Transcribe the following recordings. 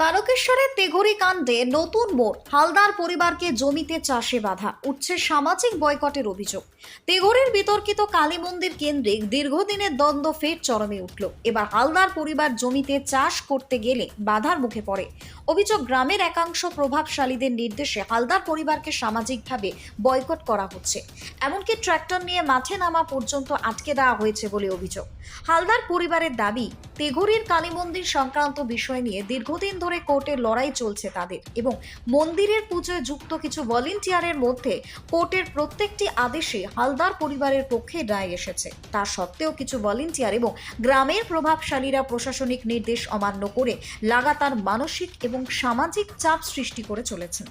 তারকেশ্বরের তেঘরি কাণ্ডে নতুন মোড়, হালদার পরিবারকে জমিতে চাষে বাধা, উঠছে সামাজিক বয়কটের অভিযোগ। তেঘরির বিতর্কিত কালী মন্দির কেন্দ্রিক দীর্ঘদিনের দ্বন্দ্ব ফের চরমে উঠল। এবার হালদার পরিবার জমিতে চাষ করতে গেলে বাধার মুখে পড়ে। অভিযোগ, গ্রামের একাংশ প্রভাবশালীদের নির্দেশে হালদার পরিবারকে সামাজিকভাবে বয়কট করা হচ্ছে। এমনকি ট্র্যাক্টর নিয়ে মাঠে নামা পর্যন্ত আটকে দেওয়া হয়েছে বলে অভিযোগ। হালদার পরিবারের দাবি, তেঘরির কালী মন্দির সংক্রান্ত বিষয় নিয়ে দীর্ঘদিন ধরে কোর্টের লড়াই চলছে তাদের এবং মন্দিরের পুজোয় যুক্ত কিছু ভলেন্টিয়ারের মধ্যে কোর্টের প্রত্যেকটি আদেশে হালদার পরিবারের পক্ষে রায় এসেছে। তা সত্ত্বেও কিছু ভলেন্টিয়ার এবং গ্রামের প্রভাবশালীরা প্রশাসনিক নির্দেশ অমান্য করে লাগাতার মানসিক এবং সামাজিক চাপ সৃষ্টি করে চলেছেন।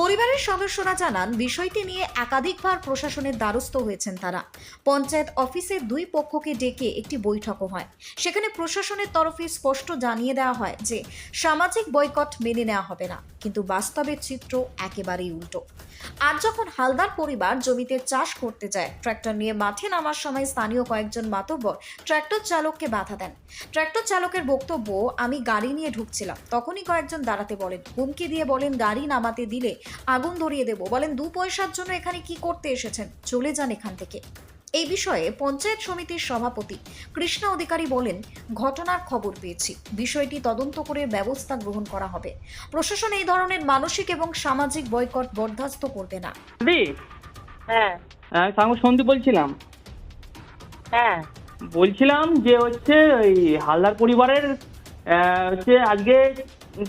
পরিবারের সদস্যরা জানান, বিষয়টি নিয়ে একাধিকবার প্রশাসনের দ্বারস্থ হয়েছেন তারা। পঞ্চায়েত অফিসে দুই পক্ষকে ডেকে একটি বৈঠকও হয়। সেখানে প্রশাসনের তরফে স্পষ্ট জানিয়ে দেওয়া হয় যে, সামাজিক বয়কট মেনে নেওয়া হবে না, কিন্তু বাস্তবের চিত্র একেবারেই উল্টো। আর যখন হালদার পরিবার জমিতে চাষ করতে যায়, ট্র্যাক্টর নিয়ে মাঠে নামার সময় স্থানীয় কয়েকজন মাতব্বর ট্র্যাক্টর চালককে বাধা দেন। ট্র্যাক্টর চালকের বক্তব্য, আমি গাড়ি নিয়ে ঢুকছিলাম। তখনই কয়েকজন দাঁড়াতে বলেন। হুমকি দিয়ে বলেন, গাড়ি নামাতে দিলে আগুন ধরিয়ে দেব। বলেন দু পয়সার জন্য এখানে কি করতে এসেছেন? চলে যান এখান থেকে। এই বিষয়ে পঞ্চায়েত সমিতির সভাপতি কৃষ্ণ অধিকারী বলেন ঘটনার খবর পেয়েছি। বিষয়টি তদন্ত করে ব্যবস্থা গ্রহণ করা হবে। প্রশাসন এই ধরনের মানসিক এবং সামাজিক বয়কট বরদাস্ত করবে না। দি হ্যাঁ। আমি সন্দীপ বলছিলাম। হ্যাঁ। বলছিলাম যে হচ্ছে ওই হালদার পরিবারের আহ, হচ্ছে আজকে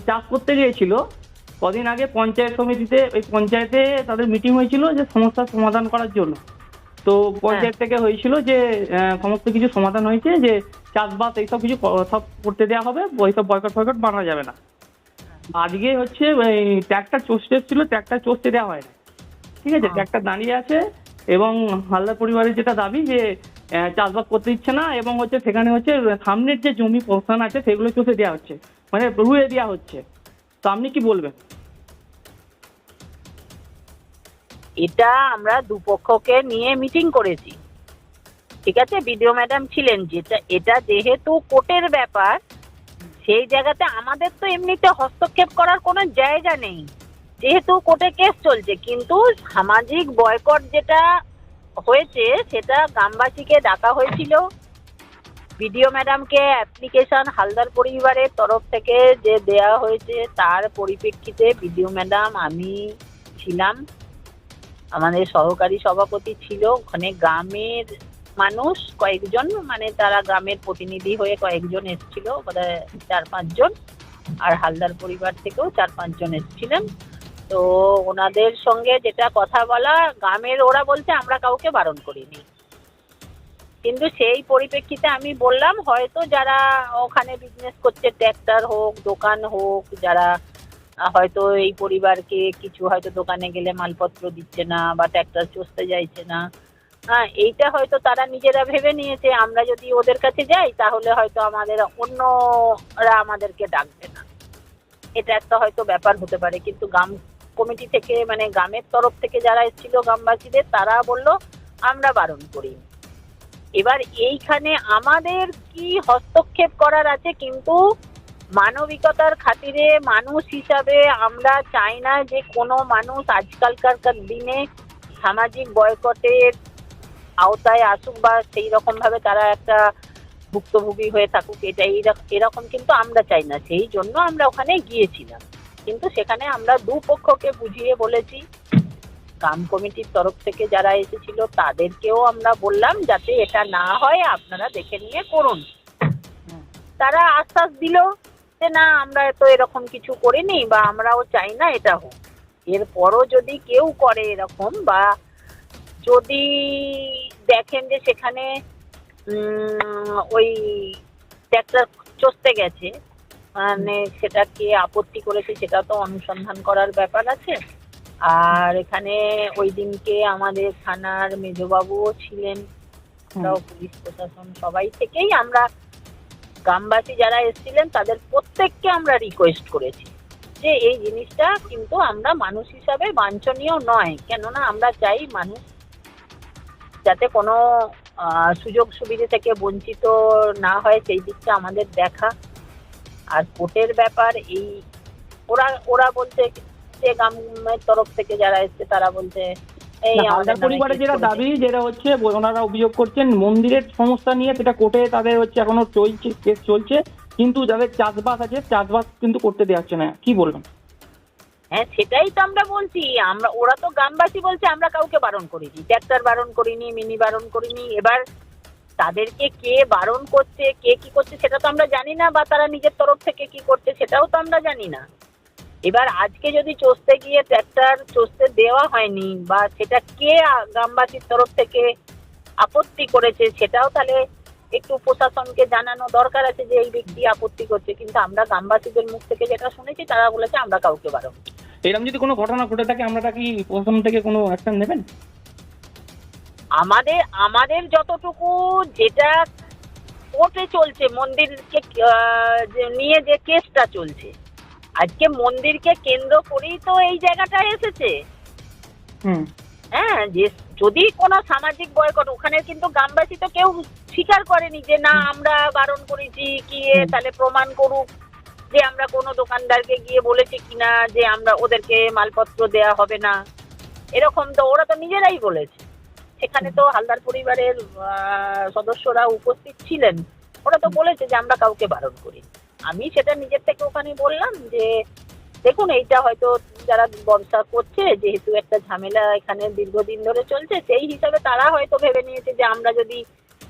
চাষ করতে গিয়েছিল। কদিন আগে পঞ্চায়েত সমিতিতে ওই পঞ্চায়েতে তাদের মিটিং হয়েছিল যে সমস্যার সমাধান করার জন্য। তো পঞ্চায়েত থেকে হয়েছিল যে সমস্ত কিছু সমাধান হয়েছে যে চাষবাস এইসব কিছু সব করতে দেওয়া হবে ওইসব বয়কট ফয়কট বানা যাবে না। আজকে হচ্ছে ওই ট্র্যাক্টর চষতে এসেছিল ট্র্যাক্টর চষতে দেওয়া হয় না। ঠিক আছে হ্যাঁ। ট্র্যাক্টর দাঁড়িয়ে আছে এবং হালদার পরিবারের যেটা দাবি যে চাষবাস করতে দিচ্ছে না এবং হচ্ছে সেখানে হচ্ছে সামনের যে জমি পোষণ আছে সেগুলো চষে দেওয়া হচ্ছে। মানে রুয়ে দেওয়া হচ্ছে। তো আপনি কি বলবেন? এটা আমরা দুপক্ষকে নিয়ে মিটিং করেছি। ঠিক আছে? বিডিও ম্যাডাম ছিলেন যেটা, এটা যেহেতু কোর্টের ব্যাপার, সেই জায়গাতে আমাদের তো এমনিতে হস্তক্ষেপ করার কোনো জায়গা নেই। যেহেতু কোর্টে কেস চলছে, কিন্তু সামাজিক বয়কট যেটা হয়েছে, সেটা গ্রামবাসীকে ডাকা হয়েছিল। বিডিও ম্যাডামকে অ্যাপ্লিকেশন হালদার পরিবারের তরফ থেকে যে দেয়া হয়েছে, তার পরিপ্রেক্ষিতে বিডিও ম্যাডাম, আমি ছিলাম। আমাদের সহকারী সভাপতি ছিল, ওখানে গ্রামের মানুষ কয়েকজন মানে তারা গ্রামের প্রতিনিধি হয়ে কয়েকজন এসেছিল চার পাঁচজন। আর হালদার পরিবার থেকেও চার পাঁচজন এসেছিলেন। তো ওনাদের সঙ্গে যেটা কথা বলা, গ্রামের ওরা বলছে, আমরা কাউকে বারণ করিনি। কিন্তু সেই পরিপ্রেক্ষিতে আমি বললাম, হয়তো যারা ওখানে বিজনেস করছে ট্র্যাক্টর হোক, দোকান হোক, যারা হয়তো এই পরিবারকে কিছু হয়তো দোকানে গেলে মালপত্র দিচ্ছে না বা ট্র্যাক্টর চষতে যাইছে না। হ্যাঁ এইটা হয়তো তারা নিজেরা ভেবে নিয়েছে, আমরা যদি ওদের কাছে যাই, তাহলে হয়তো আমাদের অন্যরা আমাদেরকে ডাকবে না। এটা একটা হয়তো ব্যাপার হতে পারে, কিন্তু গ্রাম কমিটি থেকে মানে গ্রামের তরফ থেকে যারা এসেছিল গ্রামবাসীদের, তারা বলল, আমরা বারণ করি এবার এইখানে আমাদের কি হস্তক্ষেপ করার আছে, কিন্তু মানবিকতার খাতিরে মানুষ হিসাবে আমরা চাই না যে কোনো মানুষ আজকালকার দিনে সামাজিক বয়কটের আওতায় আসুক বা সেই রকম ভাবে তারা একটা ভুক্তভোগী হয়ে থাকুক, এটা এরকম কিন্তু আমরা চাই না। সেই জন্য আমরা ওখানে গিয়েছিলাম। কিন্তু সেখানে আমরা দুপক্ষকে বুঝিয়ে বলেছি। গ্রাম কমিটির তরফ থেকে যারা এসেছিল তাদেরকেও আমরা বললাম যাতে এটা না হয়, আপনারা দেখে নিয়ে করুন। তারা আশ্বাস দিল। যে না আমরা তো এরকম কিছু করিনি বা আমরাও চাই না এটা হোক। এরপরও যদি কেউ করে এরকম বা যদি দেখেন যে সেখানে ওই ট্র্যাক্টর চষতে গেছে মানে সেটা কে আপত্তি করেছে সেটা তো অনুসন্ধান করার ব্যাপার আছে। আর এখানে ওই দিনকে আমাদের থানার মেজবাবুও ছিলেন। পুলিশ প্রশাসন সবাই থেকেই আমরা গ্রামবাসী যারা এসেছিলেন, তাদের প্রত্যেককে আমরা রিকোয়েস্ট করেছি যে এই জিনিসটা কিন্তু আমরা মানুষ হিসাবে বাঞ্ছনীয় নয়। কেননা আমরা চাই মানুষ যাতে কোনো সুযোগ সুবিধা থেকে বঞ্চিত না হয়, সেই দিকটা আমাদের দেখা। আর কোর্টের ব্যাপার, এই ওরা ওরা বলছে যে গ্রামের তরফ থেকে যারা এসছে, তারা বলছে হালদার পরিবারের যেটা দাবি যেটা হচ্ছে ওনারা অভিযোগ করছেন মন্দিরের সমস্যা নিয়ে সেটা কোর্টে তাদের হচ্ছে এখনও চলছে কেস চলছে কিন্তু যাদের চাষবাস আছে চাষবাস কিন্তু করতে দেওয়া হচ্ছে না। কি বলবেন? হ্যাঁ সেটাই তো আমরা বলছি। আমরা ওরা তো গ্রামবাসী বলছে আমরা কাউকে বারণ করিনি। ট্র্যাক্টর বারণ করিনি মিনি বারণ করিনি। এবার তাদেরকে কে বারণ করছে কে কি করছে সেটা তো আমরা জানি না বা তারা নিজের তরফ থেকে কি করছে সেটাও তো আমরা জানি না। এবার আজকে যদি চষতে গিয়ে ট্র্যাক্টর চষতে দেওয়া হয়নি বা সেটা কে গ্রামবাসীর তরফ থেকে আপত্তি করেছে সেটাও তাহলে একটু প্রশাসনকে জানানো দরকার আছে যে এই ব্যক্তি আপত্তি করছে। কিন্তু আমরা গ্রামবাসীদের মুখ থেকে যেটা শুনেছি তারা বলেছে আমরা কাউকে বারণ এরকম যদি কোনো ঘটনা ঘটে থাকে আমরা কি প্রশাসন থেকে কোনো অ্যাকশন নেবেন? আমাদের আমাদের যতটুকু যেটা কোর্টে চলছে মন্দিরকে যে নিয়ে যে কেসটা চলছে আজকে মন্দিরকে কেন্দ্র করেই তো এই জায়গাটা এসেছে। হ্যাঁ যে যদি কোনো সামাজিক বয়কট ওখানে কিন্তু গ্রামবাসী তো কেউ স্বীকার করেনি যে না আমরা বারণ করেছি কি তাহলে প্রমাণ করুক যে আমরা কোনো দোকানদারকে গিয়ে বলেছি কিনা যে আমরা ওদেরকে মালপত্র দেয়া হবে না। এরকম তো ওরা তো নিজেরাই বলেছে। সেখানে তো হালদার পরিবারের সদস্যরা উপস্থিত ছিলেন। ওরা তো বলেছে যে আমরা কাউকে বারণ করি আমি সেটা নিজের থেকে ওখানে বললাম যে, দেখুন, এইটা হয়তো যারা ব্যবসা করছে, যেহেতু একটা ঝামেলা এখানে দীর্ঘদিন ধরে চলছে, সেই হিসাবে তারা হয়তো ভেবে নিয়েছে যে, আমরা যদি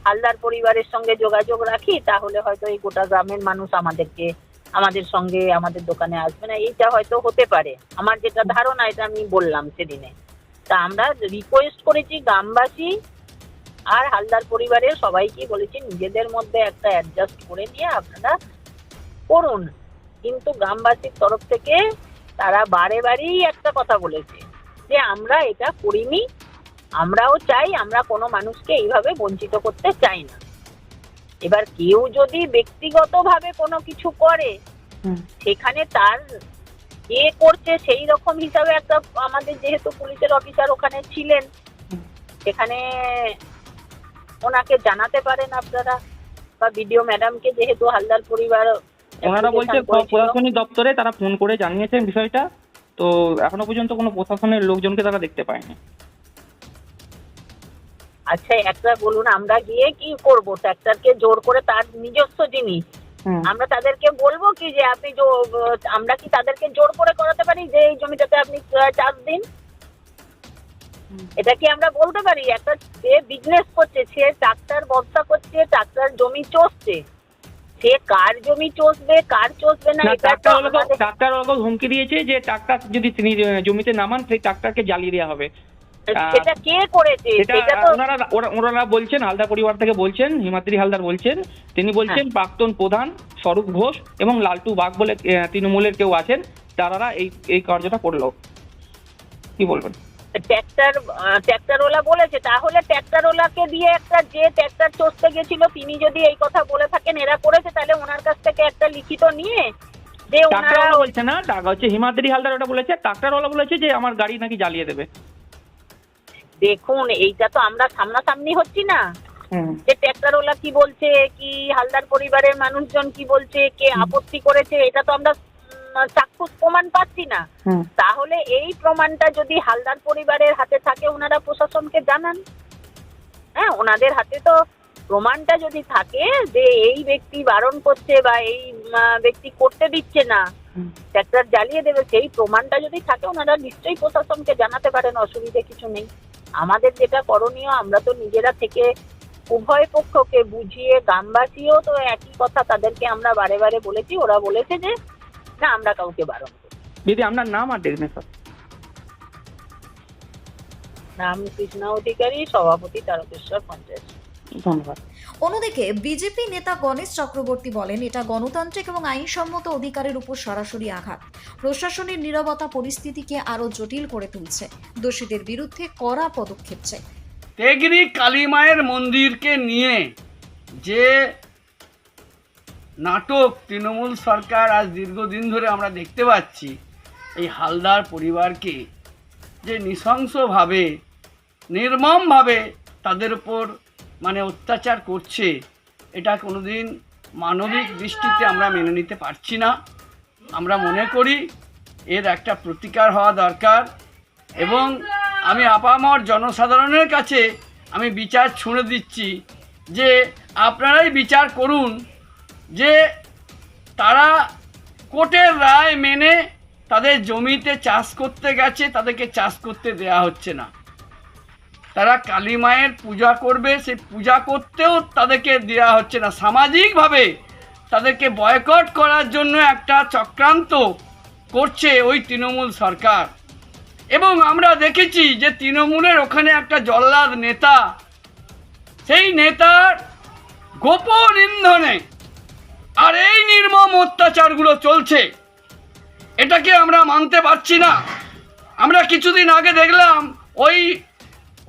হালদার পরিবারের সঙ্গে যোগাযোগ রাখি, তাহলে হয়তো এই গোটা গ্রামের মানুষ আমাদেরকে, আমাদের সঙ্গে আমাদের দোকানে আসবে না। এইটা হয়তো হতে পারে। আমার যেটা ধারণা, এটা আমি বললাম সেদিনে। তা আমরা রিকোয়েস্ট করেছি গ্রামবাসী আর হালদার পরিবারের সবাইকে বলেছি, নিজেদের মধ্যে একটা অ্যাডজাস্ট করে নিয়ে আপনারা করুন। কিন্তু গ্রামবাসীর তরফ থেকে তারা বারে বারেই একটা কথা বলেছে যে আমরা এটা করিনি। আমরাও চাই আমরা কোনো মানুষকে এইভাবে বঞ্চিত করতে চাই না। এবার কেউ যদি ব্যক্তিগতভাবে কোনো কিছু করে সেখানে তার কে করছে সেই রকম হিসাবে একটা আমাদের যেহেতু পুলিশের অফিসার ওখানে ছিলেন সেখানে ওনাকে জানাতে পারেন আপনারা। বা বিডিও ম্যাডামকে যেহেতু হালদার পরিবার ওনারা বলছে প্রশাসনিক দপ্তরে তারা ফোন করে জানিয়েছেন বিষয়টা। তো এখনও পর্যন্ত কোনো প্রশাসনের লোকজনকে তারা দেখতে পায়নি। আচ্ছা একটা বলুন আমরা গিয়ে কি করব? ট্র্যাক্টরকে জোর করে তার নিজস্ব জিনিস। আমরা তাদেরকে বলব কি যে আপনি আমরা কি তাদেরকে জোর করে করাতে পারি যে এই জমিটাতে আপনি চাষ দিন? এটা কি আমরা বলতে পারি? একটা যে বিজনেস করছে সে ট্রাক্টর ব্যবসা করছে ট্রাক্টর জমি চষছে। সে কার জমি চষবে কার চষবে না ট্রাক্টর ওরকম হুমকি দিয়েছে যে ট্রাক্টর যদি তিনি জমিতে নামান সেই ট্রাক্টরকে জ্বালিয়ে দেওয়া হবে। আহ, সেটা কে করেছে? সেটা ওনারা বলছেন হালদার পরিবার থেকে বলছেন হিমাদ্রি হালদার বলছেন তিনি বলছেন হ্যাঁ। প্রাক্তন প্রধান স্বরূপ ঘোষ এবং লালটু বাঘ বলে তৃণমূলের কেউ আছেন তারা এই এই কার্যটা করল। কি বলবেন? ট্র্যাক্টর ট্র্যাক্টরওয়ালা বলেছে তাহলে ট্র্যাক্টরওয়ালাকে দিয়ে একটা যে ট্র্যাক্টর চষতে গেছিল তিনি যদি এই কথা বলে থাকেন এরা করেছে তাহলে ওনার কাছ থেকে একটা লিখিত নিয়ে যে ওনারা বলছে না টাকা হচ্ছে হিমাদ্রি হালদার ওটা বলেছে ট্রাক্টরওয়ালা বলেছে যে আমার গাড়ি নাকি জ্বালিয়ে দেবে। দেখুন এইটা তো আমরা সামনাসামনি হচ্ছি না। যে ট্র্যাক্টরওয়ালা কি বলছে কি হালদার পরিবারের মানুষজন কি বলছে কে আপত্তি করেছে এটা তো আমরা চাক্ষুষ প্রমাণ পাচ্ছি না। তাহলে এই প্রমাণটা যদি হালদার পরিবারের হাতে থাকে ওনারা প্রশাসনকে জানান। হ্যাঁ ওনাদের হাতে তো প্রমাণটা যদি থাকে যে এই ব্যক্তি বারণ করছে বা এই ব্যক্তি করতে দিচ্ছে না। ট্র্যাক্টর জ্বালিয়ে দেবে সেই প্রমাণটা যদি থাকে ওনারা নিশ্চয়ই প্রশাসনকে জানাতে পারেন অসুবিধে কিছু নেই। আমাদের যেটা করণীয় আমরা তো নিজেরা থেকে উভয় পক্ষকে বুঝিয়ে গ্রামবাসীও তো একই কথা তাদেরকে আমরা বারে বারে বলেছি। ওরা বলেছে যে না আমরা কাউকে বারণ করি। দিদি আপনার নাম আর ডেজিগনেশন নাম কৃষ্ণা অধিকারী সভাপতি তারকেশ্বর পঞ্চায়েত। ধন্যবাদ। অন্যদিকে বিজেপি নেতা গণেশ চক্রবর্তী বলেন এটা গণতান্ত্রিক এবং আইনসম্মত অধিকারের উপর সরাসরি আঘাত। প্রশাসনের নীরবতা পরিস্থিতিকে আরও জটিল করে তুলছে। দোষীদের বিরুদ্ধে কড়া পদক্ষেপ চাই। তেগরি কালীমায়ের মন্দিরকে নিয়ে যে নাটক, তৃণমূল সরকার আজ দীর্ঘদিন ধরে আমরা দেখতে পাচ্ছি এই হালদার পরিবারকে যে নৃশংসভাবে, নির্মমভাবে তাদের উপর মানে অত্যাচার করছে, এটা কোনোদিন মানবিক দৃষ্টিতে আমরা মেনে নিতে পারছি না। আমরা মনে করি এর একটা প্রতিকার হওয়া দরকার এবং আমি আপামর জনসাধারণের কাছে আমি বিচার ছুঁড়ে দিচ্ছি যে আপনারাই বিচার করুন যে তারা কোর্টের রায় মেনে তাদের জমিতে চাষ করতে গেছে, তাদেরকে চাষ করতে দেয়া হচ্ছে না। তারা কালী মায়ের পূজা করবে, সেই পূজা করতেও তাদেরকে দেওয়া হচ্ছে না। সামাজিকভাবে তাদেরকে বয়কট করার জন্য একটা চক্রান্ত করছে ওই তৃণমূল সরকার। এবং আমরা দেখেছি যে তৃণমূলের ওখানে একটা জল্লাদ নেতা, সেই নেতার গোপন ইন্ধনে আর এই নির্মম অত্যাচারগুলো চলছে। এটাকে আমরা মানতে পারছি না। আমরা কিছুদিন আগে দেখলাম ওই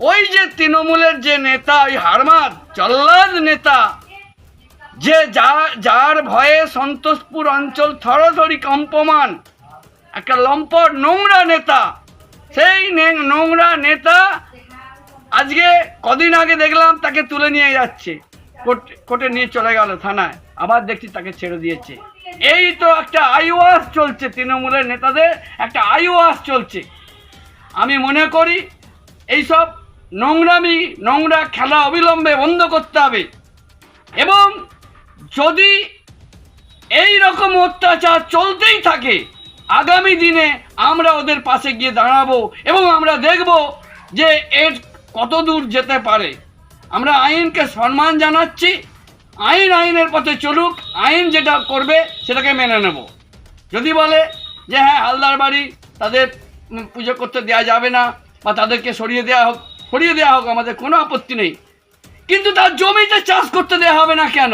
ওই যে তৃণমূলের যে নেতা, ওই হারমাদ, জল্লাদ নেতা, যে যা, যার ভয়ে সন্তোষপুর অঞ্চল থরথরি কম্পমান, একটা লম্পট নোংরা নেতা, সেই নোংরা নেতা আজকে কদিন আগে দেখলাম তাকে তুলে নিয়ে যাচ্ছে। কোর্ট কোর্টে নিয়ে চলে গেল থানায়। আবার দেখছি তাকে ছেড়ে দিয়েছে। এই তো একটা আইওয়াস চলছে তৃণমূলের নেতাদের, একটা আইওয়াস চলছে। আমি মনে করি এইসব নোংরামি, নোংরা খেলা অবিলম্বে বন্ধ করতে হবে। এবং যদি এই রকম অত্যাচার চলতেই থাকে, আগামী দিনে আমরা ওদের পাশে গিয়ে দাঁড়াবো এবং আমরা দেখব যে এর কত দূর যেতে পারে। আমরা আইনকে সম্মান জানাচ্ছি। আইন আইনের পথে চলুক, আইন যেটা করবে সেটাকে মেনে নেব। যদি বলে যে হ্যাঁ হালদার বাড়ি তাদের পুজো করতে দেওয়া যাবে না বা তাদেরকে সরিয়ে দেওয়া হোক, সরিয়ে দেওয়া হোক, আমাদের কোনো আপত্তি নেই। কিন্তু তার জমিতে চাষ করতে দেওয়া হবে না কেন?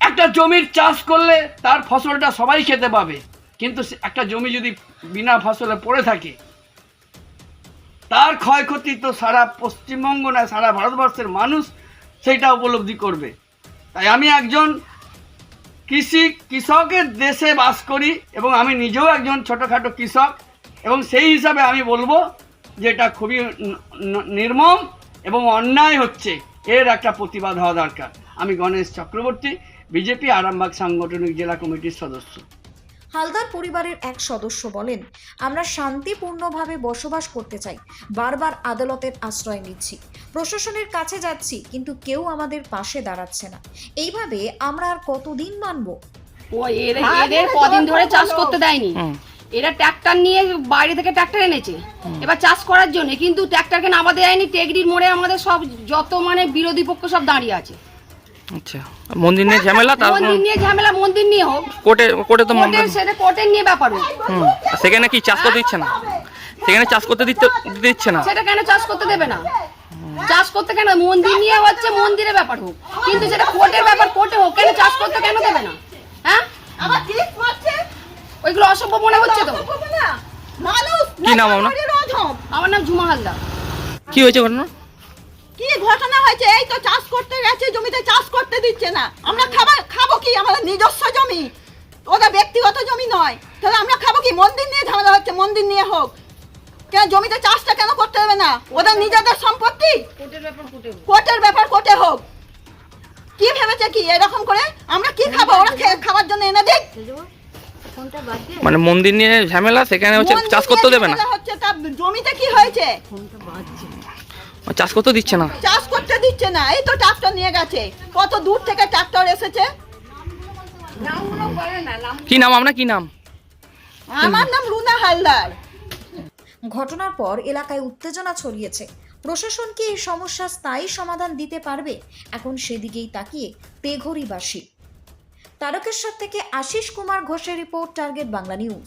একটা জমির চাষ করলে তার ফসলটা সবাই খেতে পাবে। কিন্তু একটা জমি যদি বিনা ফসলে পড়ে থাকে, তার ক্ষয়ক্ষতি তো সারা পশ্চিমবঙ্গ নয়, সারা ভারতবর্ষের মানুষ সেইটা উপলব্ধি করবে। তাই আমি একজন কৃষি কৃষকের দেশে বাস করি এবং আমি নিজেও একজন ছোটোখাটো কৃষক এবং সেই হিসাবে আমি বলব যে এটা খুবই নির্মম এবং অন্যায় হচ্ছে। এর একটা প্রতিবাদ হওয়া দরকার। আমি গণেশ চক্রবর্তী, বিজেপি আরামবাগ সাংগঠনিক জেলা কমিটির সদস্য। হালদার পরিবারের এক সদস্য বলেন আমরা শান্তিপূর্ণভাবে বসবাস করতে চাই বারবার আদালতের আশ্রয় নিচ্ছি। প্রশাসনের কাছে যাচ্ছি কিন্তু কেউ আমাদের পাশে দাঁড়াচ্ছে না। এইভাবে আমরা আর কতদিন মানব? ও এর এদের কদিন ধরে চাষ করতে দেয়নি। এরা ট্রাক্টর নিয়ে বাইরে থেকে ট্র্যাক্টর এনেছে। এবার চাষ করার জন্য কিন্তু ট্রাক্টরকে নামাতে দেয়নি টেগরির মোড়ে আমাদের সব যত মানে বিরোধী পক্ষ সব দাঁড়িয়ে আছে। আচ্ছা। মন্দির নিয়ে ঝামেলা? তার মন্দির নিয়ে ঝামেলা মন্দির নিয়ে হোক। কোর্টে কোর্টে তো কোর্টের সেটা কোর্টের নিয়ে ব্যাপার হোক হুম। সেখানে কি চাষ করতে দিচ্ছে না? সেখানে চাষ করতে দিতে দিতে দিচ্ছে না? সেটা কেন চাষ করতে দেবে না? চাষ করতে কেন? মন্দির নিয়ে হচ্ছে মন্দিরের ব্যাপার হোক। কিন্তু সেটা কোর্টের ব্যাপার কোর্টে হোক কেন চাষ করতে কেন দেবে না? হ্যাঁ? আবার টিপ মারছে। ওইগুলো অসভ্য মনে হচ্ছে তো? কি নাম আপনার? আমার নাম ঝুমা হালদার। কি হয়েছে ঘটনা? কি ঘটনা হয়েছে? এই তো চাষ করতে গেছে জমিতে চাষ করতে দিচ্ছে না। আমরা খাবার খাব কি? আমাদের নিজস্ব জমি। ওটা ব্যক্তিগত জমি নয়। তাহলে আমরা খাব কি? মন্দির নিয়ে ঝামেলা হচ্ছে মন্দির নিয়ে হোক। কেন জমিতে চাষটা কেন করতে দেবে না? ওদের নিজেদের সম্পত্তি? কোর্টের ব্যাপার কোর্টে হোক। কি ভেবেছে কি? এরকম করে আমরা কি খাব? ওরা খেয়ে খাবার জন্য এনে দিক। মানে মন্দির নিয়ে ঝামেলা সেখানে হচ্ছে চাষ করতে দেবে না। হচ্ছে তার জমিতে কি হয়েছে? চাষ করতে দিচ্ছে না। চাষ দিচ্ছে না এই তো ট্রাক্টর নিয়ে গেছে। কত দূর থেকে ট্রাক্টর এসেছে? কি নাম আপনার? কি নাম? আমার নাম রুনা হালদার। ঘটনার পর এলাকায় উত্তেজনা ছড়িয়েছে। প্রশাসন কি এই সমস্যার স্থায়ী সমাধান দিতে পারবে? এখন সেদিকেই তাকিয়ে তেঘরিবাসী। তারকেশ্বর থেকে আশিস কুমার ঘোষের রিপোর্ট টার্গেট বাংলা নিউজ